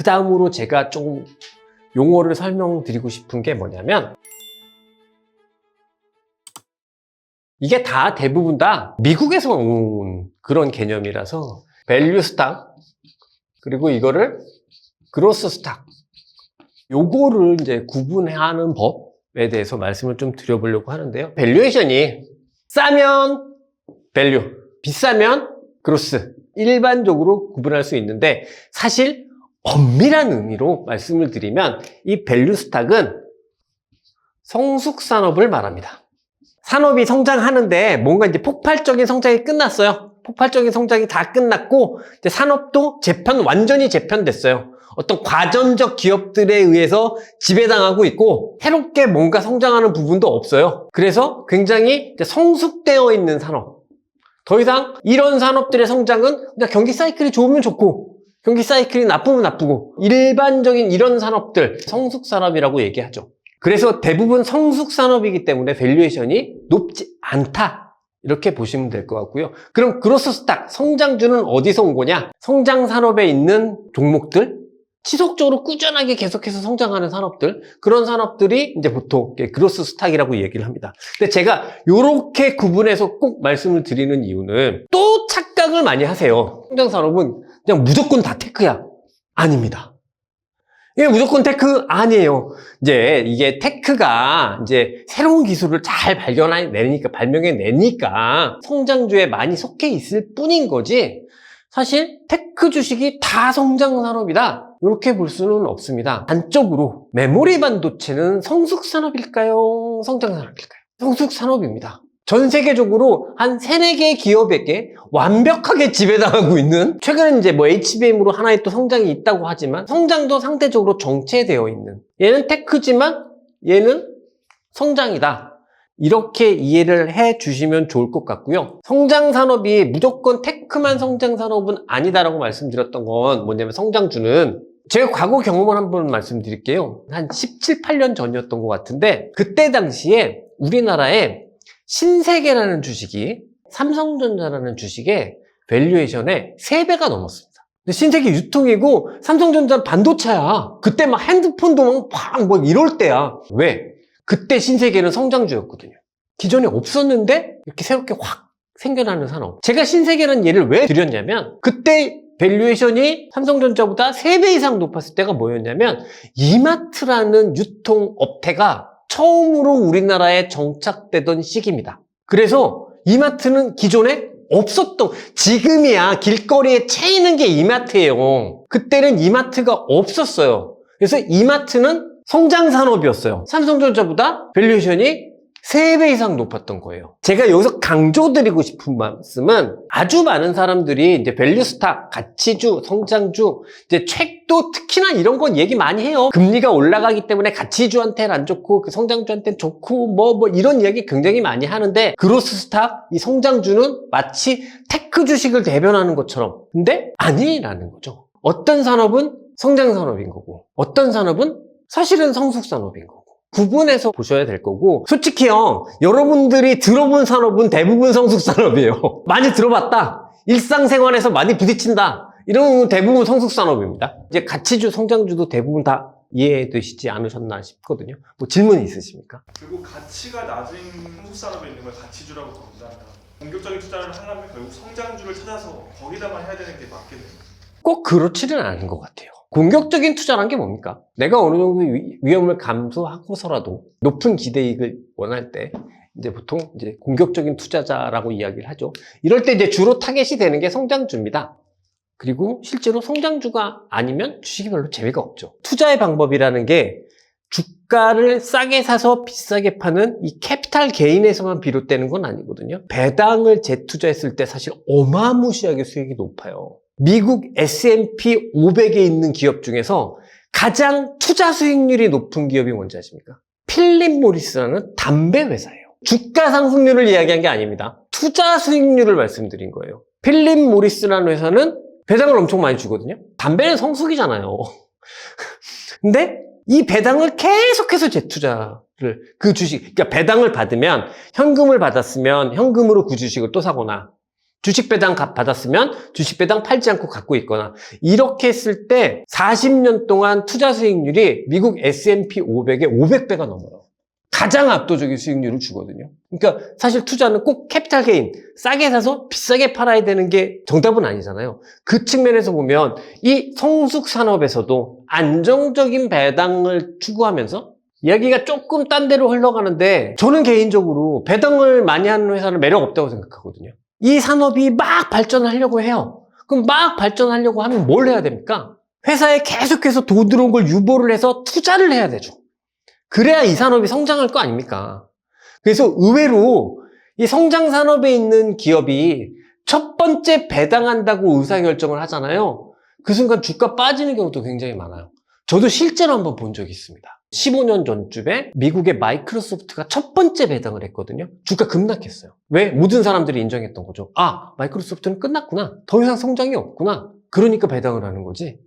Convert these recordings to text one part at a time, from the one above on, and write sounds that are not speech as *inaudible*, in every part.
그 다음으로 제가 좀 용어를 설명드리고 싶은 게 뭐냐면 이게 다 대부분 다 미국에서 온 그런 개념이라서 밸류 스탁 그리고 이거를 그로스 스탁 요거를 이제 구분하는 법에 대해서 말씀을 좀 드려보려고 하는데요. 밸류에이션이 싸면 밸류, 비싸면 그로스 일반적으로 구분할 수 있는데 사실 엄밀한 의미로 말씀을 드리면 이 밸류 스탁은 성숙 산업을 말합니다. 산업이 성장하는데 뭔가 이제 폭발적인 성장이 끝났어요. 폭발적인 성장이 다 끝났고 이제 산업도 재편 완전히 재편됐어요. 어떤 과전적 기업들에 의해서 지배당하고 있고 새롭게 뭔가 성장하는 부분도 없어요. 그래서 굉장히 성숙되어 있는 산업. 더 이상 이런 산업들의 성장은 그냥 경기 사이클이 좋으면 좋고 경기 사이클이 나쁘면 나쁘고 일반적인 이런 산업들 성숙 산업이라고 얘기하죠. 그래서 대부분 성숙 산업이기 때문에 밸류에이션이 높지 않다. 이렇게 보시면 될 것 같고요. 그럼 그로스 스탁, 성장주는 어디서 온 거냐? 성장 산업에 있는 종목들, 지속적으로 꾸준하게 계속해서 성장하는 산업들, 그런 산업들이 이제 보통 그로스 스탁이라고 얘기를 합니다. 근데 제가 이렇게 구분해서 꼭 말씀을 드리는 이유는 또 착각을 많이 하세요. 성장 산업은 그냥 무조건 다 테크야. 아닙니다. 이게 무조건 테크 아니에요. 이제 이게 테크가 이제 새로운 기술을 잘 발견해내니까, 발명해내니까 성장주에 많이 속해 있을 뿐인 거지 사실 테크 주식이 다 성장 산업이다. 이렇게 볼 수는 없습니다. 단적으로 메모리 반도체는 성숙 산업일까요? 성장 산업일까요? 성숙 산업입니다. 전 세계적으로 한 세네 개의 기업에게 완벽하게 지배당하고 있는 최근에 이제 뭐 HBM으로 하나의 또 성장이 있다고 하지만 성장도 상대적으로 정체되어 있는 얘는 테크지만 얘는 성장이다. 이렇게 이해를 해 주시면 좋을 것 같고요. 성장 산업이 무조건 테크만 성장 산업은 아니다라고 말씀드렸던 건 뭐냐면 성장주는 제가 과거 경험을 한번 말씀드릴게요. 한 17, 8년 전이었던 것 같은데 그때 당시에 우리나라에 신세계라는 주식이 삼성전자라는 주식의 밸류에이션의 3배가 넘었습니다. 근데 신세계 유통이고 삼성전자 반도체야. 그때 막 핸드폰도 막팍뭐 이럴 때야. 왜? 그때 신세계는 성장주였거든요. 기존에 없었는데 이렇게 새롭게 확 생겨나는 산업. 제가 신세계라는 예를 왜 드렸냐면 그때 밸류에이션이 삼성전자보다 3배 이상 높았을 때가 뭐였냐면 이마트라는 유통업태가 처음으로 우리나라에 정착되던 시기입니다. 그래서 이마트는 기존에 없었던 지금이야 길거리에 채이는 게 이마트예요. 그때는 이마트가 없었어요. 그래서 이마트는 성장 산업이었어요. 삼성전자보다 밸류에이션이 3배 이상 높았던 거예요. 제가 여기서 강조드리고 싶은 말씀은 아주 많은 사람들이 이제 밸류스탁, 가치주, 성장주, 이제 책 도 특히나 이런 건 얘기 많이 해요. 금리가 올라가기 때문에 가치주한테는 안 좋고 그 성장주한테는 좋고 뭐, 뭐 이런 이야기 굉장히 많이 하는데 그로스 스탁, 이 성장주는 마치 테크 주식을 대변하는 것처럼 근데 아니라는 거죠. 어떤 산업은 성장 산업인 거고 어떤 산업은 사실은 성숙 산업인 거고. 구분해서 보셔야 될 거고 솔직히 형 여러분들이 들어본 산업은 대부분 성숙 산업이에요 *laughs* 많이 들어봤다 일상생활에서 많이 부딪힌다 이런 대부분 성숙 산업입니다 이제 가치주 성장주도 대부분 다 이해되시지 않으셨나 싶거든요 뭐 질문 있으십니까? 그리고 가치가 낮은 한국 산업에 있는 걸 가치주라고 부른다. 공격적인 투자를 하려면 결국 성장주를 찾아서 거기다만 해야 되는 게 맞겠네요. 꼭 그렇지는 않은 것 같아요 공격적인 투자란 게 뭡니까? 내가 어느 정도 위- 위험을 감수하고서라도 높은 기대이익을 원할 때 이제 보통 이제 공격적인 투자자라고 이야기를 하죠. 이럴 때 이제 주로 타겟이 되는 게 성장주입니다. 그리고 실제로 성장주가 아니면 주식이 별로 재미가 없죠. 투자의 방법이라는 게 주가를 싸게 사서 비싸게 파는 이 캐피탈 게인에서만 비롯되는 건 아니거든요. 배당을 재투자했을 때 사실 어마무시하게 수익이 높아요. 미국 S&P 500에 있는 기업 중에서 가장 투자 수익률이 높은 기업이 뭔지 아십니까? 필립 모리스라는 담배 회사예요. 주가 상승률을 이야기한 게 아닙니다. 투자 수익률을 말씀드린 거예요. 필립 모리스라는 회사는 배당을 엄청 많이 주거든요. 담배는 성숙이잖아요. *laughs* 근데 이 배당을 계속해서 재투자를 그 주식, 그러니까 배당을 받으면 현금을 받았으면 현금으로 그 주식을 또 사거나 주식 배당 가- 받았으면 주식 배당 팔지 않고 갖고 있거나 이렇게 했을 때 40년 동안 투자 수익률이 미국 S&P 500의 500배가 넘어요. 가장 압도적인 수익률을 주거든요. 그러니까 사실 투자는 꼭 캐피탈 게인 싸게 사서 비싸게 팔아야 되는 게 정답은 아니잖아요. 그 측면에서 보면 이 성숙 산업에서도 안정적인 배당을 추구하면서 이야기가 조금 딴 데로 흘러가는데 저는 개인적으로 배당을 많이 하는 회사는 매력 없다고 생각하거든요. 이 산업이 막 발전하려고 해요. 그럼 막 발전하려고 하면 뭘 해야 됩니까? 회사에 계속해서 돈 들어온 걸 유보를 해서 투자를 해야 되죠. 그래야 이 산업이 성장할 거 아닙니까? 그래서 의외로 이 성장 산업에 있는 기업이 첫 번째 배당한다고 의사결정을 하잖아요. 그 순간 주가 빠지는 경우도 굉장히 많아요. 저도 실제로 한번 본 적이 있습니다. 15년 전쯤에 미국의 마이크로소프트가 첫 번째 배당을 했거든요. 주가 급락했어요. 왜? 모든 사람들이 인정했던 거죠. 아, 마이크로소프트는 끝났구나. 더 이상 성장이 없구나. 그러니까 배당을 하는 거지.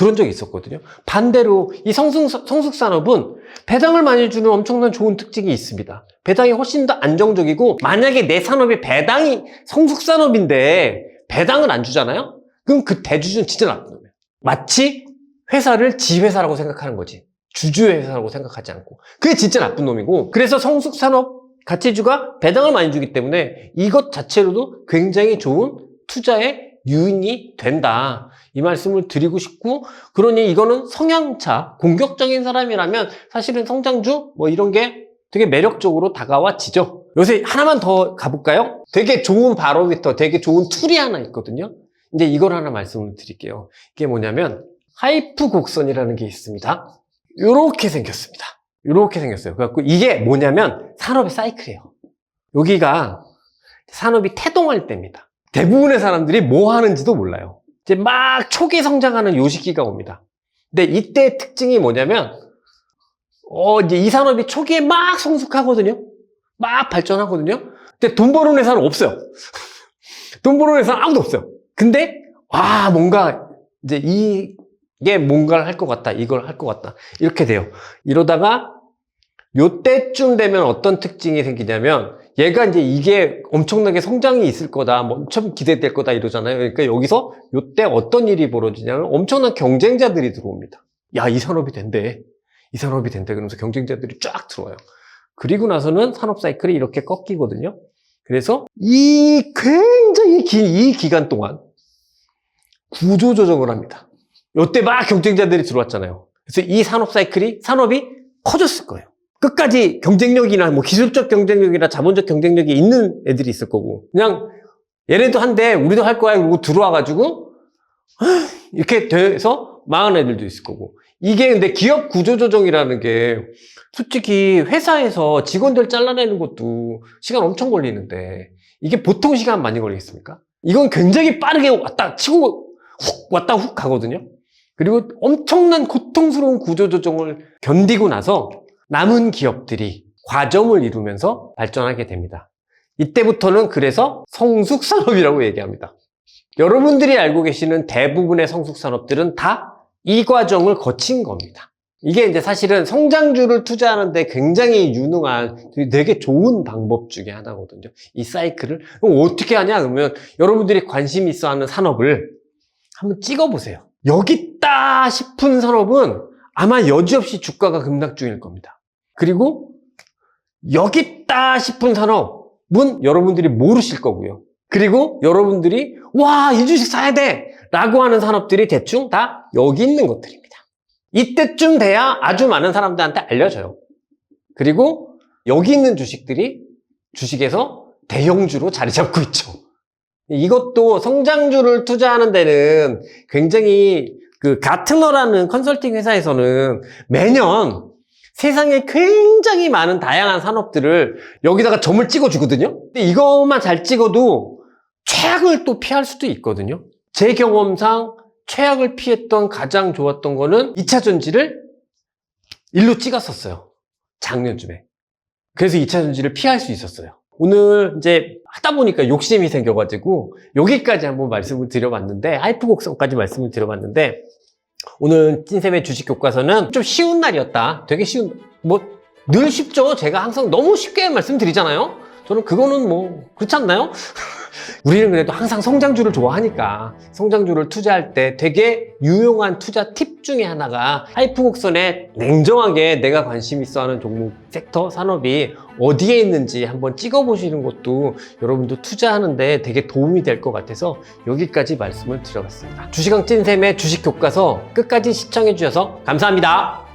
그런 적이 있었거든요. 반대로 이 성숙, 성숙 산업은 배당을 많이 주는 엄청난 좋은 특징이 있습니다. 배당이 훨씬 더 안정적이고 만약에 내 산업이 배당이 성숙 산업인데 배당을 안 주잖아요? 그럼 그 대주주는 진짜 나쁜 놈이에요. 마치 회사를 지회사라고 생각하는 거지. 주주의 회사라고 생각하지 않고. 그게 진짜 나쁜 놈이고. 그래서 성숙 산업 가치주가 배당을 많이 주기 때문에 이것 자체로도 굉장히 좋은 투자의 유인이 된다. 이 말씀을 드리고 싶고, 그러니 이거는 성향차, 공격적인 사람이라면 사실은 성장주 뭐 이런 게 되게 매력적으로 다가와지죠. 요새 하나만 더 가볼까요? 되게 좋은 바로미터, 되게 좋은 툴이 하나 있거든요. 이제 이걸 하나 말씀을 드릴게요. 이게 뭐냐면 하이프 곡선이라는 게 있습니다. 이렇게 생겼습니다. 이렇게 생겼어요. 그래갖고 이게 뭐냐면 산업의 사이클이에요. 여기가 산업이 태동할 때입니다. 대부분의 사람들이 뭐 하는지도 몰라요. 이제 막 초기 성장하는 요 시기가 옵니다. 근데 이때 특징이 뭐냐면 어 이제 이 산업이 초기에 막 성숙하거든요. 막 발전하거든요. 근데 돈 버는 회사는 없어요. *laughs* 돈 버는 회사는 아무도 없어요. 근데 와 뭔가 이제 이게 뭔가를 할 것 같다. 이걸 할 것 같다. 이렇게 돼요. 이러다가 요때쯤 되면 어떤 특징이 생기냐면 얘가 이제 이게 엄청나게 성장이 있을 거다, 뭐 엄청 기대될 거다 이러잖아요. 그러니까 여기서 요때 어떤 일이 벌어지냐면 엄청난 경쟁자들이 들어옵니다. 야, 이 산업이 된대. 이 산업이 된대. 그러면서 경쟁자들이 쫙 들어와요. 그리고 나서는 산업 사이클이 이렇게 꺾이거든요. 그래서 이 굉장히 긴 이 기간 동안 구조 조정을 합니다. 요때 막 경쟁자들이 들어왔잖아요. 그래서 이 산업 사이클이 산업이 커졌을 거예요. 끝까지 경쟁력이나 뭐 기술적 경쟁력이나 자본적 경쟁력이 있는 애들이 있을 거고 그냥 얘네도 한대 우리도 할 거야 그러고 들어와가지고 이렇게 돼서 망한 애들도 있을 거고 이게 근데 기업 구조조정이라는 게 솔직히 회사에서 직원들 잘라내는 것도 시간 엄청 걸리는데 이게 보통 시간 많이 걸리겠습니까? 이건 굉장히 빠르게 왔다 치고 훅 왔다 훅 가거든요. 그리고 엄청난 고통스러운 구조조정을 견디고 나서 남은 기업들이 과점을 이루면서 발전하게 됩니다. 이때부터는 그래서 성숙산업이라고 얘기합니다. 여러분들이 알고 계시는 대부분의 성숙산업들은 다 이 과정을 거친 겁니다. 이게 이제 사실은 성장주를 투자하는데 굉장히 유능한 되게 좋은 방법 중에 하나거든요. 이 사이클을. 어떻게 하냐? 그러면 여러분들이 관심 있어 하는 산업을 한번 찍어보세요. 여기 있다 싶은 산업은 아마 여지없이 주가가 급락 중일 겁니다. 그리고 여기 있다 싶은 산업은 여러분들이 모르실 거고요. 그리고 여러분들이 와, 이 주식 사야 돼! 라고 하는 산업들이 대충 다 여기 있는 것들입니다. 이때쯤 돼야 아주 많은 사람들한테 알려져요. 그리고 여기 있는 주식들이 주식에서 대형주로 자리 잡고 있죠. 이것도 성장주를 투자하는 데는 굉장히 그 가트너라는 컨설팅 회사에서는 매년 세상에 굉장히 많은 다양한 산업들을 여기다가 점을 찍어주거든요. 근데 이것만 잘 찍어도 최악을 또 피할 수도 있거든요. 제 경험상 최악을 피했던 가장 좋았던 거는 2차 전지를 일로 찍었었어요. 작년쯤에. 그래서 2차 전지를 피할 수 있었어요. 오늘 이제 하다 보니까 욕심이 생겨가지고 여기까지 한번 말씀을 드려봤는데 하이프 곡선까지 말씀을 드려봤는데 오늘 찐쌤의 주식 교과서는 좀 쉬운 날이었다. 되게 쉬운 뭐 늘 쉽죠. 제가 항상 너무 쉽게 말씀드리잖아요. 저는 그거는 뭐 그렇지 않나요? *laughs* 우리는 그래도 항상 성장주를 좋아하니까 성장주를 투자할 때 되게 유용한 투자 팁 중에 하나가 하이프 곡선에 냉정하게 내가 관심 있어 하는 종목, 섹터, 산업이 어디에 있는지 한번 찍어 보시는 것도 여러분도 투자하는데 되게 도움이 될 것 같아서 여기까지 말씀을 드려봤습니다. 주식왕 찐쌤의 주식 교과서 끝까지 시청해 주셔서 감사합니다.